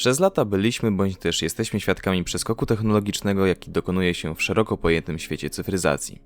Przez lata byliśmy bądź też jesteśmy świadkami przeskoku technologicznego, jaki dokonuje się w szeroko pojętym świecie cyfryzacji.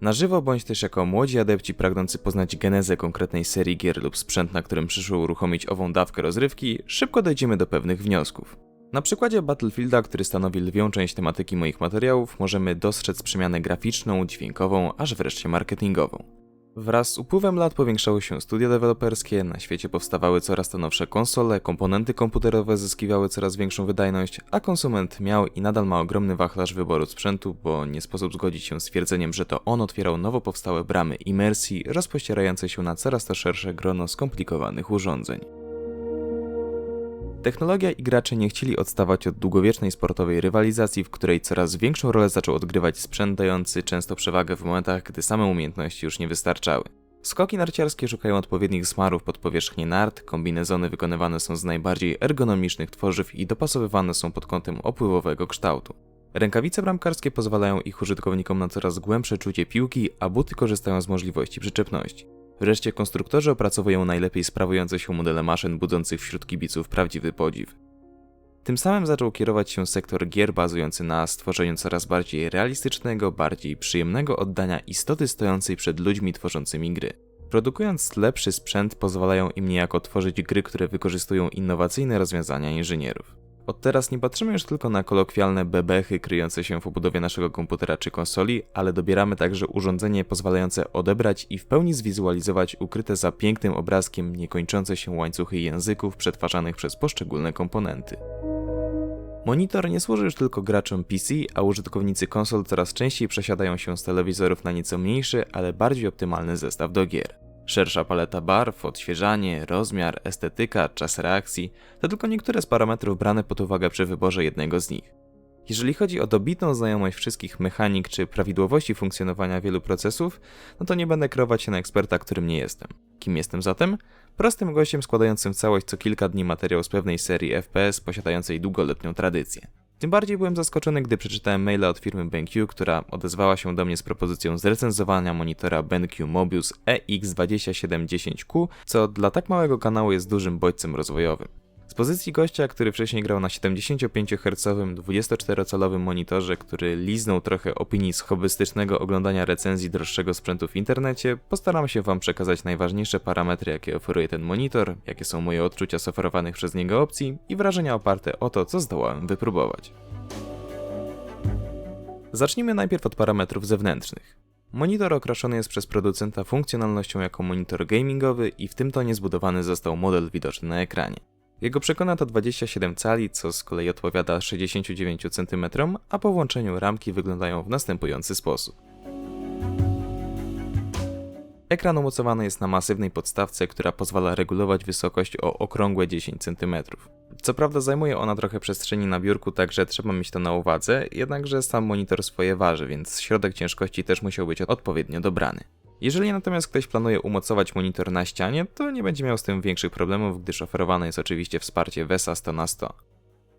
Na żywo bądź też jako młodzi adepci pragnący poznać genezę konkretnej serii gier lub sprzęt, na którym przyszło uruchomić ową dawkę rozrywki, szybko dojdziemy do pewnych wniosków. Na przykładzie Battlefielda, który stanowi lwią część tematyki moich materiałów, możemy dostrzec przemianę graficzną, dźwiękową, aż wreszcie marketingową. Wraz z upływem lat powiększały się studia deweloperskie, na świecie powstawały coraz to nowsze konsole, komponenty komputerowe zyskiwały coraz większą wydajność, a konsument miał i nadal ma ogromny wachlarz wyboru sprzętu, bo nie sposób zgodzić się z twierdzeniem, że to on otwierał nowo powstałe bramy imersji, rozpościerające się na coraz to szersze grono skomplikowanych urządzeń. Technologia i gracze nie chcieli odstawać od długowiecznej sportowej rywalizacji, w której coraz większą rolę zaczął odgrywać sprzęt dający często przewagę w momentach, gdy same umiejętności już nie wystarczały. Skoki narciarskie szukają odpowiednich smarów pod powierzchnię nart, kombinezony wykonywane są z najbardziej ergonomicznych tworzyw i dopasowywane są pod kątem opływowego kształtu. Rękawice bramkarskie pozwalają ich użytkownikom na coraz głębsze czucie piłki, a buty korzystają z możliwości przyczepności. Wreszcie konstruktorzy opracowują najlepiej sprawujące się modele maszyn budzących wśród kibiców prawdziwy podziw. Tym samym zaczął kierować się sektor gier bazujący na stworzeniu coraz bardziej realistycznego, bardziej przyjemnego oddania istoty stojącej przed ludźmi tworzącymi gry. Produkując lepszy sprzęt pozwalają im niejako tworzyć gry, które wykorzystują innowacyjne rozwiązania inżynierów. Od teraz nie patrzymy już tylko na kolokwialne bebechy kryjące się w obudowie naszego komputera czy konsoli, ale dobieramy także urządzenie pozwalające odebrać i w pełni zwizualizować ukryte za pięknym obrazkiem niekończące się łańcuchy języków przetwarzanych przez poszczególne komponenty. Monitor nie służy już tylko graczom PC, a użytkownicy konsol coraz częściej przesiadają się z telewizorów na nieco mniejszy, ale bardziej optymalny zestaw do gier. Szersza paleta barw, odświeżanie, rozmiar, estetyka, czas reakcji to tylko niektóre z parametrów brane pod uwagę przy wyborze jednego z nich. Jeżeli chodzi o dobitną znajomość wszystkich mechanik czy prawidłowości funkcjonowania wielu procesów, no to nie będę kreować się na eksperta, którym nie jestem. Kim jestem zatem? Prostym gościem składającym całość co kilka dni materiał z pewnej serii FPS posiadającej długoletnią tradycję. Tym bardziej byłem zaskoczony, gdy przeczytałem maila od firmy BenQ, która odezwała się do mnie z propozycją zrecenzowania monitora BenQ Mobius EX2710Q, co dla tak małego kanału jest dużym bodźcem rozwojowym. Pozycji gościa, który wcześniej grał na 75 Hz 24-calowym monitorze, który liznął trochę opinii z hobbystycznego oglądania recenzji droższego sprzętu w internecie, postaram się Wam przekazać najważniejsze parametry, jakie oferuje ten monitor, jakie są moje odczucia z oferowanych przez niego opcji i wrażenia oparte o to, co zdołałem wypróbować. Zacznijmy najpierw od parametrów zewnętrznych. Monitor okraszony jest przez producenta funkcjonalnością jako monitor gamingowy i w tym tonie zbudowany został model widoczny na ekranie. Jego przekona to 27 cali, co z kolei odpowiada 69 cm, a po włączeniu ramki wyglądają w następujący sposób. Ekran umocowany jest na masywnej podstawce, która pozwala regulować wysokość o okrągłe 10 cm. Co prawda zajmuje ona trochę przestrzeni na biurku, także trzeba mieć to na uwadze, jednakże sam monitor swoje waży, więc środek ciężkości też musiał być odpowiednio dobrany. Jeżeli natomiast ktoś planuje umocować monitor na ścianie, to nie będzie miał z tym większych problemów, gdyż oferowane jest oczywiście wsparcie VESA 100 na 100.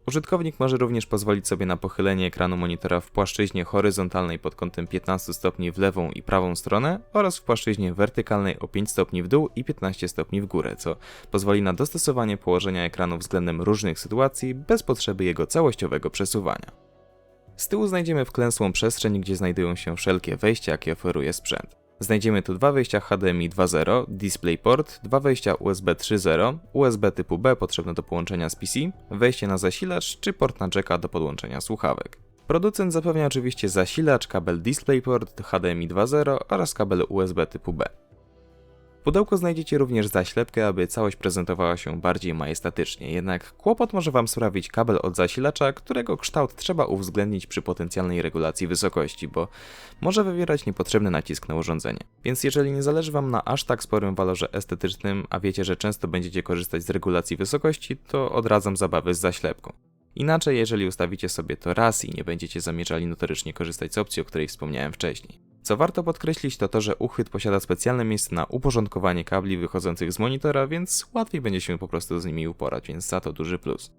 Użytkownik może również pozwolić sobie na pochylenie ekranu monitora w płaszczyźnie horyzontalnej pod kątem 15 stopni w lewą i prawą stronę oraz w płaszczyźnie wertykalnej o 5 stopni w dół i 15 stopni w górę, co pozwoli na dostosowanie położenia ekranu względem różnych sytuacji bez potrzeby jego całościowego przesuwania. Z tyłu znajdziemy wklęsłą przestrzeń, gdzie znajdują się wszelkie wejścia, jakie oferuje sprzęt. Znajdziemy tu dwa wejścia HDMI 2.0, DisplayPort, dwa wejścia USB 3.0, USB typu B potrzebne do połączenia z PC, wejście na zasilacz czy port na jacka do podłączenia słuchawek. Producent zapewnia oczywiście zasilacz, kabel DisplayPort, HDMI 2.0 oraz kabel USB typu B pudełku znajdziecie również zaślepkę, aby całość prezentowała się bardziej majestatycznie, jednak kłopot może Wam sprawić kabel od zasilacza, którego kształt trzeba uwzględnić przy potencjalnej regulacji wysokości, bo może wywierać niepotrzebny nacisk na urządzenie. Więc jeżeli nie zależy Wam na aż tak sporym walorze estetycznym, a wiecie, że często będziecie korzystać z regulacji wysokości, to odradzam zabawy z zaślepką. Inaczej, jeżeli ustawicie sobie to raz i nie będziecie zamierzali notorycznie korzystać z opcji, o której wspomniałem wcześniej. Co warto podkreślić to to, że uchwyt posiada specjalne miejsce na uporządkowanie kabli wychodzących z monitora, więc łatwiej będzie się po prostu z nimi uporać, więc za to duży plus.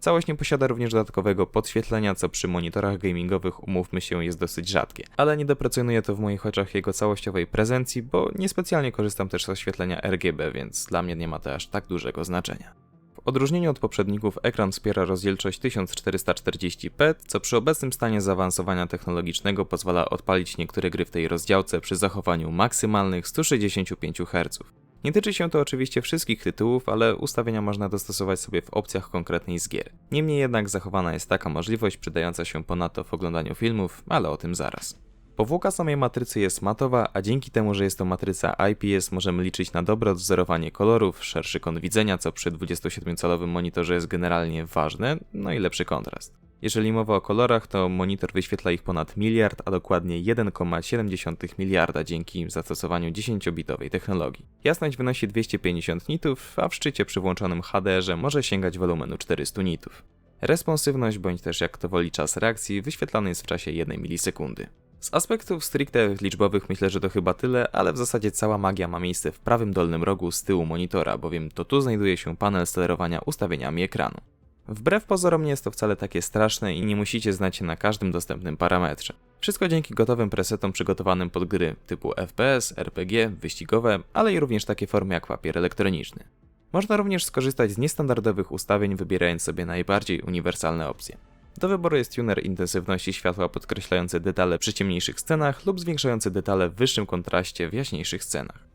Całość nie posiada również dodatkowego podświetlenia, co przy monitorach gamingowych umówmy się jest dosyć rzadkie, ale nie deprecjonuje to w moich oczach jego całościowej prezencji, bo niespecjalnie korzystam też z oświetlenia RGB, więc dla mnie nie ma to aż tak dużego znaczenia odróżnieniu od poprzedników ekran wspiera rozdzielczość 1440p, co przy obecnym stanie zaawansowania technologicznego pozwala odpalić niektóre gry w tej rozdziałce przy zachowaniu maksymalnych 165 Hz. Nie tyczy się to oczywiście wszystkich tytułów, ale ustawienia można dostosować sobie w opcjach konkretnej z gier. Niemniej jednak zachowana jest taka możliwość przydająca się ponadto w oglądaniu filmów, ale o tym zaraz. Powłoka samej matrycy jest matowa, a dzięki temu, że jest to matryca IPS, możemy liczyć na dobre odwzorowanie kolorów, szerszy kąt widzenia, co przy 27-calowym monitorze jest generalnie ważne, no i lepszy kontrast. Jeżeli mowa o kolorach, to monitor wyświetla ich ponad miliard, a dokładnie 1,7 miliarda dzięki zastosowaniu 10-bitowej technologii. Jasność wynosi 250 nitów, a w szczycie przy włączonym HDR-ze może sięgać wolumenu 400 nitów. Responsywność, bądź też jak to woli czas reakcji, wyświetlany jest w czasie 1 milisekundy. Z aspektów stricte liczbowych myślę, że to chyba tyle, ale w zasadzie cała magia ma miejsce w prawym dolnym rogu z tyłu monitora, bowiem to tu znajduje się panel sterowania ustawieniami ekranu. Wbrew pozorom nie jest to wcale takie straszne i nie musicie znać się na każdym dostępnym parametrze. Wszystko dzięki gotowym presetom przygotowanym pod gry typu FPS, RPG, wyścigowe, ale i również takie formy jak papier elektroniczny. Można również skorzystać z niestandardowych ustawień, wybierając sobie najbardziej uniwersalne opcje. Do wyboru jest tuner intensywności światła podkreślający detale przy ciemniejszych scenach lub zwiększający detale w wyższym kontraście w jaśniejszych scenach.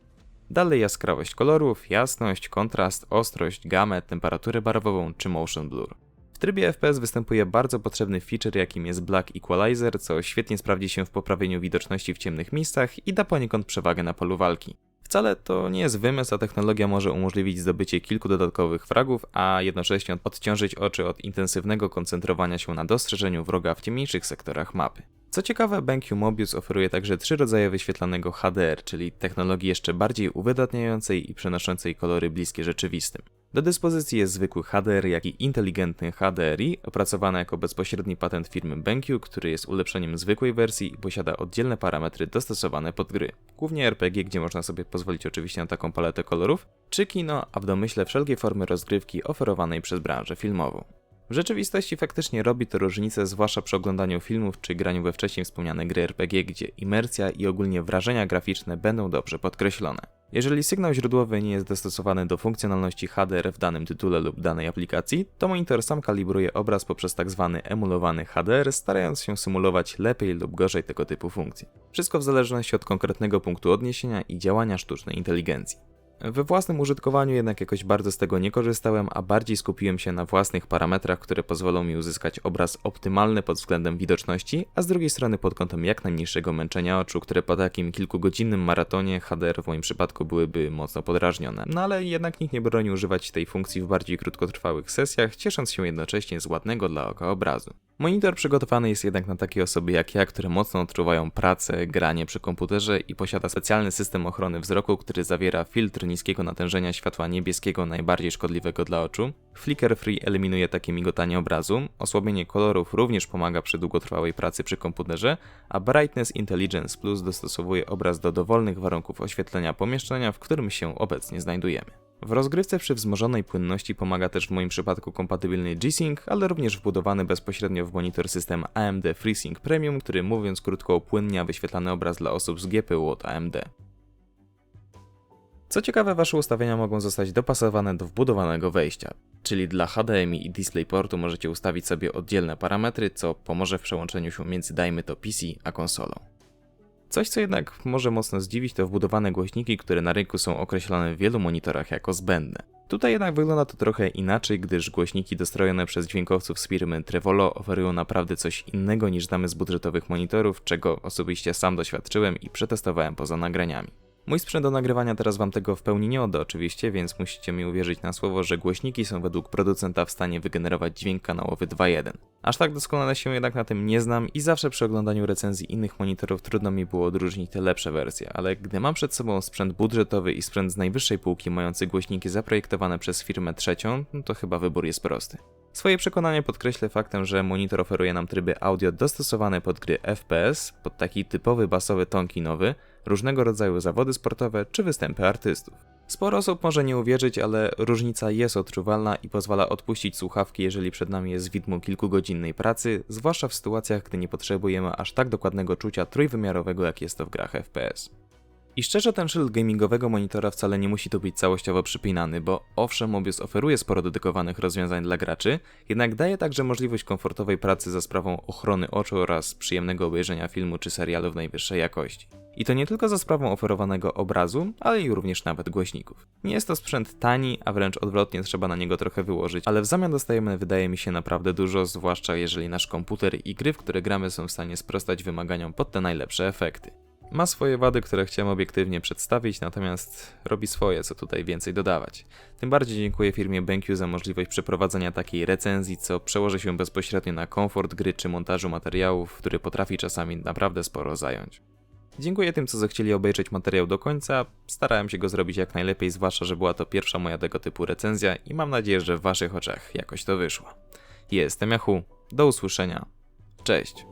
Dalej jaskrawość kolorów, jasność, kontrast, ostrość, gamę, temperaturę barwową czy motion blur. W trybie FPS występuje bardzo potrzebny feature jakim jest Black Equalizer, co świetnie sprawdzi się w poprawieniu widoczności w ciemnych miejscach i da poniekąd przewagę na polu walki. Wcale to nie jest wymysł, a technologia może umożliwić zdobycie kilku dodatkowych fragów, a jednocześnie odciążyć oczy od intensywnego koncentrowania się na dostrzeżeniu wroga w ciemniejszych sektorach mapy. Co ciekawe, BenQ Mobius oferuje także trzy rodzaje wyświetlanego HDR, czyli technologii jeszcze bardziej uwydatniającej i przenoszącej kolory bliskie rzeczywistym. Do dyspozycji jest zwykły HDR, jak i inteligentny HDRI, opracowany jako bezpośredni patent firmy BenQ, który jest ulepszeniem zwykłej wersji i posiada oddzielne parametry dostosowane pod gry. Głównie RPG, gdzie można sobie pozwolić oczywiście na taką paletę kolorów, czy kino, a w domyśle wszelkie formy rozgrywki oferowanej przez branżę filmową. W rzeczywistości faktycznie robi to różnicę, zwłaszcza przy oglądaniu filmów czy graniu we wcześniej wspomniane gry RPG, gdzie imersja i ogólnie wrażenia graficzne będą dobrze podkreślone. Jeżeli sygnał źródłowy nie jest dostosowany do funkcjonalności HDR w danym tytule lub danej aplikacji, to monitor sam kalibruje obraz poprzez tzw. Tak emulowany HDR, starając się symulować lepiej lub gorzej tego typu funkcje. Wszystko w zależności od konkretnego punktu odniesienia i działania sztucznej inteligencji. We własnym użytkowaniu jednak jakoś bardzo z tego nie korzystałem, a bardziej skupiłem się na własnych parametrach, które pozwolą mi uzyskać obraz optymalny pod względem widoczności, a z drugiej strony pod kątem jak najmniejszego męczenia oczu, które po takim kilkugodzinnym maratonie HDR w moim przypadku byłyby mocno podrażnione. No ale jednak nikt nie broni używać tej funkcji w bardziej krótkotrwałych sesjach, ciesząc się jednocześnie z ładnego dla oka obrazu. Monitor przygotowany jest jednak na takie osoby jak ja, które mocno odczuwają pracę, granie przy komputerze i posiada specjalny system ochrony wzroku, który zawiera filtr niskiego natężenia światła niebieskiego najbardziej szkodliwego dla oczu. Flicker Free eliminuje takie migotanie obrazu, osłabienie kolorów również pomaga przy długotrwałej pracy przy komputerze, a Brightness Intelligence Plus dostosowuje obraz do dowolnych warunków oświetlenia pomieszczenia, w którym się obecnie znajdujemy. W rozgrywce przy wzmożonej płynności pomaga też w moim przypadku kompatybilny G-Sync, ale również wbudowany bezpośrednio w monitor system AMD FreeSync Premium, który mówiąc krótko upłynnia wyświetlany obraz dla osób z GPU od AMD. Co ciekawe, Wasze ustawienia mogą zostać dopasowane do wbudowanego wejścia, czyli dla HDMI i DisplayPortu możecie ustawić sobie oddzielne parametry, co pomoże w przełączeniu się między dajmy to PC a konsolą. Coś, co jednak może mocno zdziwić, to wbudowane głośniki, które na rynku są określone w wielu monitorach jako zbędne. Tutaj jednak wygląda to trochę inaczej, gdyż głośniki dostrojone przez dźwiękowców z firmy Trevolo oferują naprawdę coś innego niż damy z budżetowych monitorów, czego osobiście sam doświadczyłem i przetestowałem poza nagraniami. Mój sprzęt do nagrywania teraz wam tego w pełni nie odda oczywiście, więc musicie mi uwierzyć na słowo, że głośniki są według producenta w stanie wygenerować dźwięk kanałowy 2.1. Aż tak doskonale się jednak na tym nie znam i zawsze przy oglądaniu recenzji innych monitorów trudno mi było odróżnić te lepsze wersje, ale gdy mam przed sobą sprzęt budżetowy i sprzęt z najwyższej półki mający głośniki zaprojektowane przez firmę trzecią, no to chyba wybór jest prosty. Swoje przekonanie podkreślę faktem, że monitor oferuje nam tryby audio dostosowane pod gry FPS, pod taki typowy basowy ton kinowy, różnego rodzaju zawody sportowe czy występy artystów. Sporo osób może nie uwierzyć, ale różnica jest odczuwalna i pozwala odpuścić słuchawki, jeżeli przed nami jest widmo kilkugodzinnej pracy, zwłaszcza w sytuacjach, gdy nie potrzebujemy aż tak dokładnego czucia trójwymiarowego, jak jest to w grach FPS. I szczerze ten szyld gamingowego monitora wcale nie musi tu być całościowo przypinany, bo owszem Mobius oferuje sporo dedykowanych rozwiązań dla graczy, jednak daje także możliwość komfortowej pracy za sprawą ochrony oczu oraz przyjemnego obejrzenia filmu czy serialu w najwyższej jakości. I to nie tylko za sprawą oferowanego obrazu, ale i również nawet głośników. Nie jest to sprzęt tani, a wręcz odwrotnie trzeba na niego trochę wyłożyć, ale w zamian dostajemy wydaje mi się naprawdę dużo, zwłaszcza jeżeli nasz komputer i gry, w które gramy są w stanie sprostać wymaganiom pod te najlepsze efekty. Ma swoje wady, które chciałem obiektywnie przedstawić, natomiast robi swoje, co tutaj więcej dodawać. Tym bardziej dziękuję firmie BenQ za możliwość przeprowadzenia takiej recenzji, co przełoży się bezpośrednio na komfort gry czy montażu materiałów, który potrafi czasami naprawdę sporo zająć. Dziękuję tym, co zechcieli obejrzeć materiał do końca. Starałem się go zrobić jak najlepiej, zwłaszcza, że była to pierwsza moja tego typu recenzja i mam nadzieję, że w waszych oczach jakoś to wyszło. Jestem Yahoo. Do usłyszenia. Cześć.